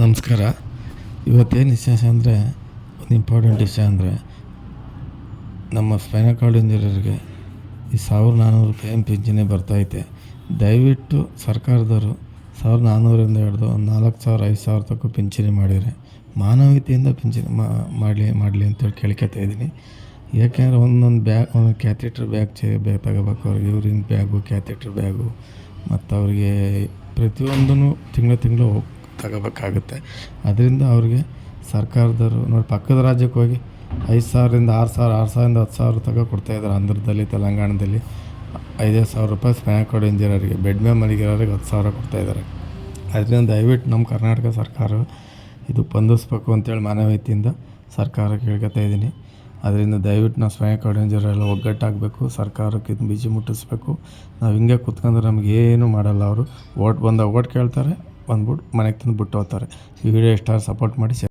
ನಮಸ್ಕಾರ. ಇವತ್ತೇನು ವಿಶೇಷ ಅಂದರೆ ಒಂದು ಇಂಪಾರ್ಟೆಂಟ್ ವಿಷಯ ಅಂದರೆ ನಮ್ಮ ಸ್ಪೈನಲ್ ಕಾರ್ಡ್ ಇಂಜಿನಿಯರ್ಗೆ ಈ ಸಾವಿರದ ನಾನ್ನೂರು ರೂಪಾಯಿ ಏನು ಪಿಂಚಣಿ ಬರ್ತೈತೆ ದಯವಿಟ್ಟು ಸರ್ಕಾರದವರು ಸಾವಿರದ ನಾನ್ನೂರಿಂದ ಹಿಡಿದು ಒಂದು ನಾಲ್ಕು ಸಾವಿರ, ಐದು ಸಾವಿರ ತಕ್ಕ ಪಿಂಚಣಿ ಮಾಡಿದರೆ, ಮಾನವೀಯತೆಯಿಂದ ಪಿಂಚಣಿ ಮಾಡಲಿ ಮಾಡಲಿ ಅಂತೇಳಿ ಕೇಳ್ಕೊತಾ ಇದ್ದೀನಿ. ಯಾಕೆಂದರೆ ಒಂದೊಂದು ಬ್ಯಾಗ್ ಒಂದೊಂದು ಕ್ಯಾಥೆಟ್ರ್ ಬ್ಯಾಗ್ ಚೇ ಬ್ಯಾಗ್ ತಗೋಬೇಕು. ಅವ್ರಿಗೆ ಯೂರಿನ್ ಬ್ಯಾಗು, ಕ್ಯಾಥೆಟ್ರ್ ಬ್ಯಾಗು ಮತ್ತು ಅವ್ರಿಗೆ ಪ್ರತಿಯೊಂದೂ ತಿಂಗಳು ತಿಂಗಳು ತಗೋಬೇಕಾಗುತ್ತೆ. ಅದರಿಂದ ಅವ್ರಿಗೆ ಸರ್ಕಾರದವರು ನೋಡಿ, ಪಕ್ಕದ ರಾಜ್ಯಕ್ಕೆ ಹೋಗಿ ಐದು ಸಾವಿರದಿಂದ ಆರು ಸಾವಿರ, ಆರು ಸಾವಿರದಿಂದ ಹತ್ತು ಸಾವಿರ ತಗೋ ಕೊಡ್ತಾಯಿದ್ದಾರೆ ಆಂಧ್ರದಲ್ಲಿ, ತೆಲಂಗಾಣದಲ್ಲಿ. ಐದೈದು ಸಾವಿರ ರೂಪಾಯಿ ಸ್ಪ್ಯಾನ್ ಕಾರ್ಡ್ ಇಂಜಿನಿಯರಿಗೆ, ಬೆಡ್ ಮೇ ಮಲಗಿರೋರಿಗೆ ಹತ್ತು ಸಾವಿರ ಕೊಡ್ತಾಯಿದ್ದಾರೆ ಅದರಿಂದ ದಯವಿಟ್ಟು ನಮ್ಮ ಕರ್ನಾಟಕ ಸರ್ಕಾರ ಇದು ಬಂದಿಸ್ಬೇಕು ಅಂತೇಳಿ ಮಾನವೀಯತೆಯಿಂದ ಸರ್ಕಾರ ಕೇಳ್ಕೊತಾ ಇದ್ದೀನಿ. ಅದರಿಂದ ದಯವಿಟ್ಟು ನಾವು ಸ್ವಯಂ ಎಲ್ಲ ಒಗ್ಗಟ್ಟಾಗಬೇಕು, ಸರ್ಕಾರಕ್ಕೆ ಇದು ಬಿಜಿ ಮುಟ್ಟಿಸ್ಬೇಕು. ನಾವು ಹಿಂಗೆ ಕೂತ್ಕೊಂಡ್ರೆ ನಮಗೇನು ಮಾಡಲ್ಲ ಅವರು. ಓಟ್ ಬಂದಾಗ ಓಟ್ ಕೇಳ್ತಾರೆ ಬಂದ್ಬಿಟ್ಟು ಮನೆಗೆ ತಂದು ಬಿಟ್ಟು ಹೋಗ್ತಾರೆ. ಈ ವಿಡಿಯೋ ಇಷ್ಟ ಸಪೋರ್ಟ್ ಮಾಡಿ ಶೇರ್